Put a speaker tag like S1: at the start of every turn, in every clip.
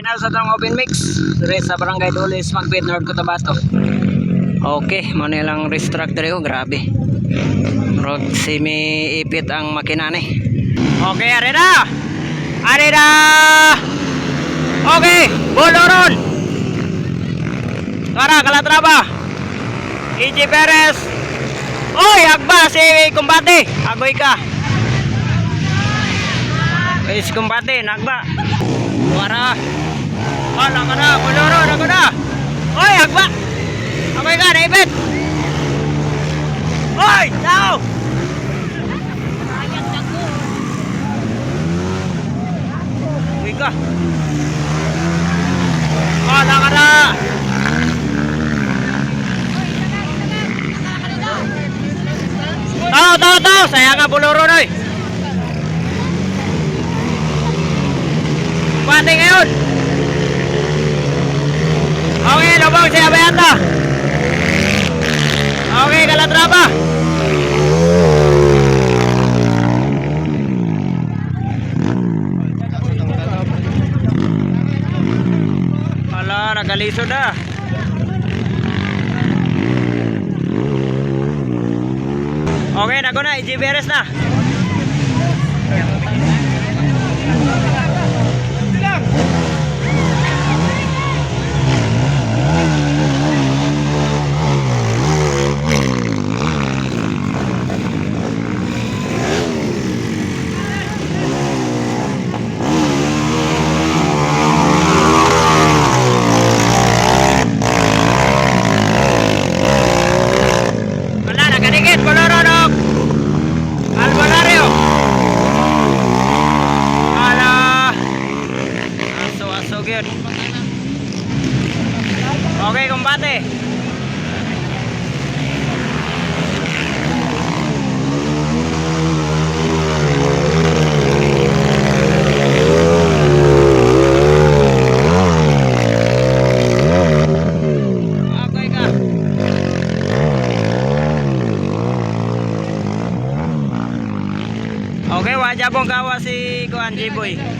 S1: final sa tong open mix. Dire sa Barangay Dulis, Magbit, North Cotabato. Okay, mo nilang restruct diri oh, grabe. Rog semi ipit ang makina ni. Okay, are na. Are na. Okay, boloron. Tara, kalatraba. EJ Perez. Oy, agba si kumbate. Agoy ka. Guys, kumbate, nagba. Tara. Wala ka na, boloron ako na. Oy, agba. Agoy ka, naipit. Oy, tao. Uy ka. Wala ka na. Tao, tao, tao. Saya nga buloro na eh. Pati ngayon. Okay, lubog siya bayata. Okay, kalatrapa. Ala, nagalisod na. Okay, nago na. IGBRS na. Good. Okay, kumbate. Okay pong kawa si Kuan Jiboy.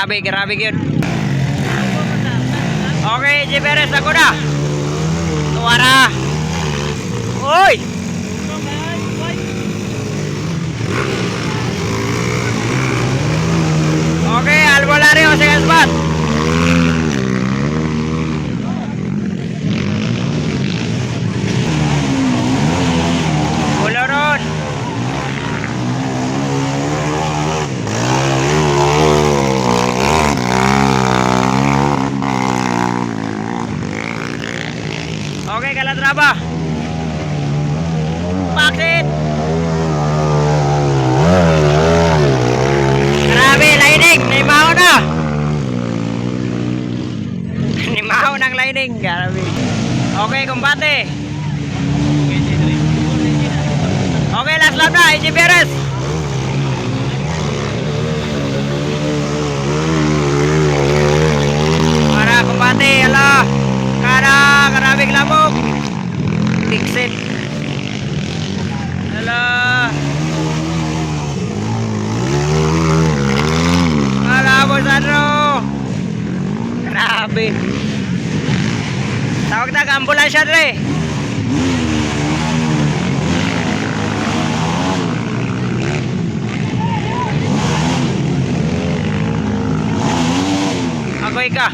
S1: Grabe, grabe yun. Okay, G. Perez, ako na. Tuwara. Uy! Okay, Albolario, second spot. Boloron. Okay, kalatraba. Bakit? Grabe, lining. Nimaw na. Nimaw ng lining. Grabe. Okay, kumbate. Okay, last lap na. AJ Perez. Para kumbate. Ala. Kana, karabing lamok. Fixit. Ala. Ala, Tawag na ka ambulansya dre. Agoy ka.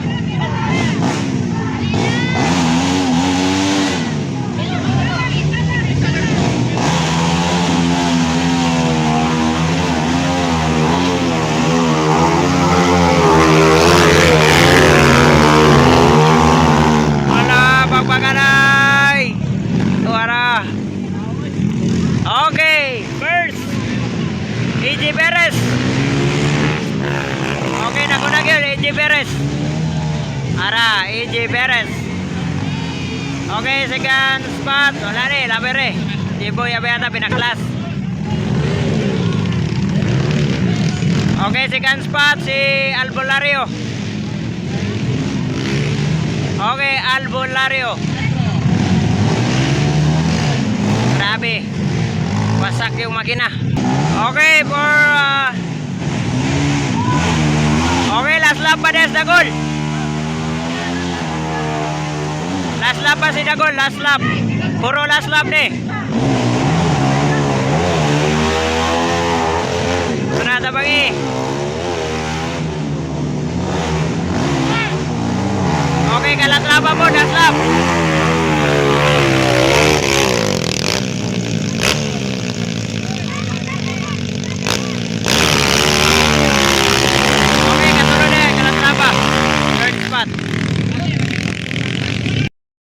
S1: Okay. First. AJ Perez. Okay, nakuna gyud AJ Perez. Ara, AJ Perez. Okay, second spot. Wala ni, labere. Di boy abiyata pinaklas. Okay, second spot si Albolario. Okay, Albolario. Grabe. Wasak yung makina. Okay, for... ah, okay, last lap pa des Dagol. Last lap pa si Dagol, last lap. Puro last lap ni. Sunata